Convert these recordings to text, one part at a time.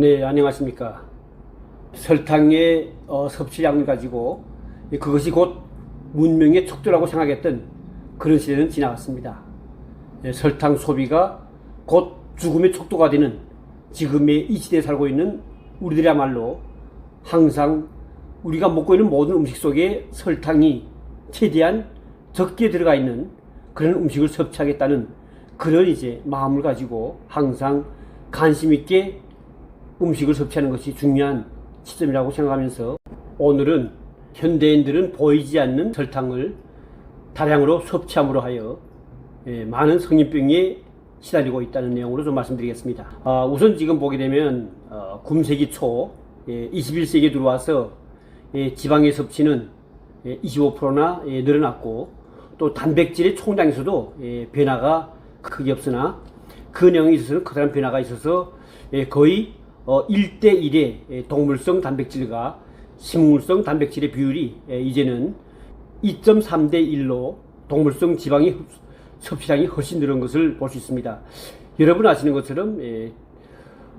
네, 안녕하십니까. 설탕의 어, 섭취량을 가지고 그것이 곧 문명의 척도라고 생각했던 그런 시대는 지나갔습니다. 예, 설탕 소비가 곧 죽음의 척도가 되는 지금의 이 시대에 살고 있는 우리들이야말로 항상 우리가 먹고 있는 모든 음식 속에 설탕이 최대한 적게 들어가 있는 그런 음식을 섭취하겠다는 그런 이제 마음을 가지고 항상 관심 있게 음식을 섭취하는 것이 중요한 시점이라고 생각하면서 오늘은 현대인들은 보이지 않는 설탕을 다량으로 섭취함으로 하여 예, 많은 성인병에 시달리고 있다는 내용으로 좀 말씀드리겠습니다. 아, 우선 지금 보게 되면 어, 군세기 초 예, 21세기에 들어와서 예, 지방의 섭취는 예, 25%나 예, 늘어났고 또 단백질의 총량에서도 예, 변화가 크게 없으나 그 내용에 있어서는 커다란 변화가 있어서 예, 거의 어, 1대1의 예, 동물성 단백질과 식물성 단백질의 비율이 예, 이제는 2.3대 1로 동물성 지방의 흡- 섭취량이 훨씬 늘은 것을 볼 수 있습니다. 여러분 아시는 것처럼 예,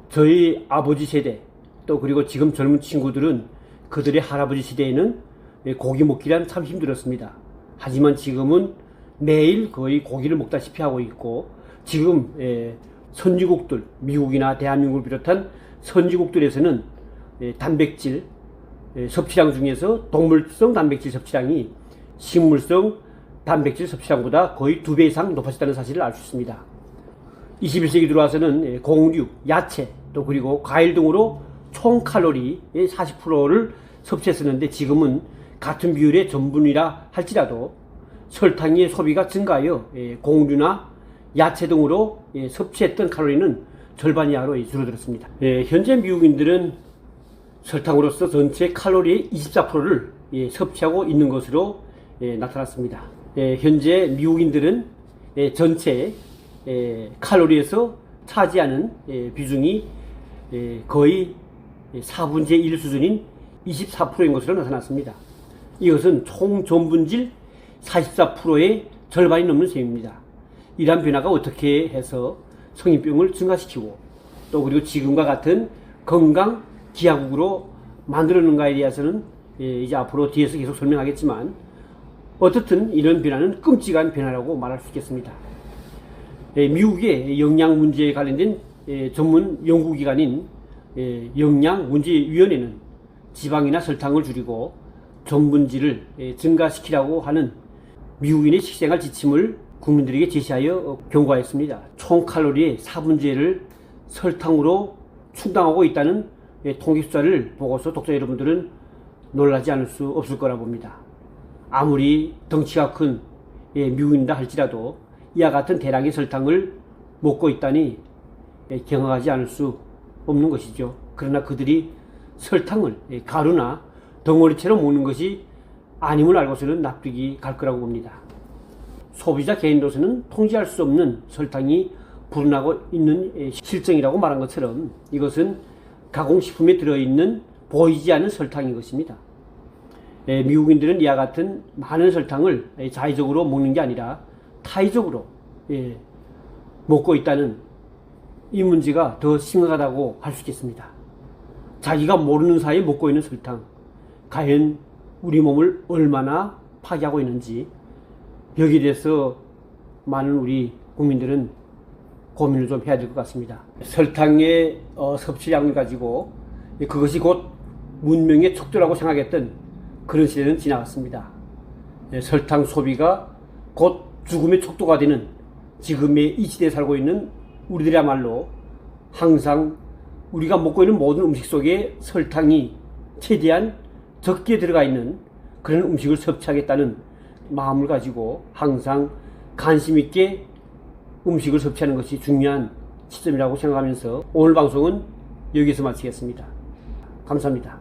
저희 아버지 세대 또 그리고 지금 젊은 친구들은 그들의 할아버지 시대에는 예, 고기 먹기란 참 힘들었습니다. 하지만 지금은 매일 거의 고기를 먹다시피 하고 있고 지금 예, 선진국들 미국이나 대한민국을 비롯한 선진국들에서는 예, 단백질 예, 섭취량 중에서 동물성 단백질 섭취량이 식물성 단백질 섭취량보다 거의 두 배 이상 높아졌다는 사실을 알 수 있습니다. 21세기 들어와서는 예, 공류, 야채, 또 그리고 과일 등으로 총 칼로리의 40%를 섭취했었는데 지금은 같은 비율의 전분이라 할지라도 설탕의 소비가 증가하여 예, 공류나 야채 등으로 예, 섭취했던 칼로리는 절반 이하로 줄어들었습니다. 예, 현재 미국인들은 설탕으로서 전체 칼로리의 24%를 예, 섭취하고 있는 것으로 예, 나타났습니다. 예, 현재 미국인들은 예, 전체 예, 칼로리에서 차지하는 예, 비중이 예, 거의 4분의 1 수준인 24%인 것으로 나타났습니다. 이것은 총 전분질 44%의 절반이 넘는 셈입니다. 이러한 변화가 어떻게 해서 성인병을 증가시키고 또 그리고 지금과 같은 건강 기하국으로 만들어는가에 대해서는 예, 이제 앞으로 뒤에서 계속 설명하겠지만 어떻든 이런 변화는 끔찍한 변화라고 말할 수 있겠습니다. 예, 미국의 영양 문제에 관련된 예, 전문 연구기관인 예, 영양 문제위원회는 지방이나 설탕을 줄이고 예, 증가시키라고 하는 미국인의 식생활 지침을 국민들에게 제시하여 어, 경고하였습니다. 총 칼로리의 4분의 1을 설탕으로 충당하고 있다는 예, 통계 숫자를 보고서 독자 여러분들은 놀라지 않을 수 없을 거라 봅니다. 아무리 덩치가 큰 예, 미국인이다 할지라도 이와 같은 대량의 설탕을 먹고 있다니 예, 경악하지 않을 수 없는 것이죠. 그러나 그들이 설탕을 예, 가루나 덩어리채로 먹는 것이 아님을 알고서는 납득이 갈 거라고 봅니다. 소비자 개인으로서는 통제할 수 없는 설탕이 불어나고 있는 예, 실정이라고 말한 것처럼 이것은 가공식품에 들어있는 보이지 않는 설탕인 것입니다. 예, 미국인들은 이와 같은 많은 설탕을 예, 자의적으로 먹는 게 아니라 타의적으로 예, 먹고 있다는 이 문제가 더 심각하다고 할 수 있겠습니다. 자기가 모르는 사이에 먹고 있는 설탕, 과연 우리 몸을 얼마나 파괴하고 있는지 여기에 대해서 많은 우리 국민들은 고민을 좀 해야 될 것 같습니다. 설탕의 어, 섭취량을 가지고 그것이 곧 문명의 척도라고 생각했던 그런 시대는 지나갔습니다. 예, 설탕 소비가 곧 죽음의 척도가 되는 지금의 이 시대에 살고 있는 우리들이야말로 항상 우리가 먹고 있는 모든 음식 속에 설탕이 최대한 적게 들어가 있는 그런 음식을 섭취하겠다는 마음을 가지고 항상 관심 있게 음식을 섭취하는 것이 중요한 시점이라고 생각하면서 오늘 방송은 여기서 마치겠습니다. 감사합니다.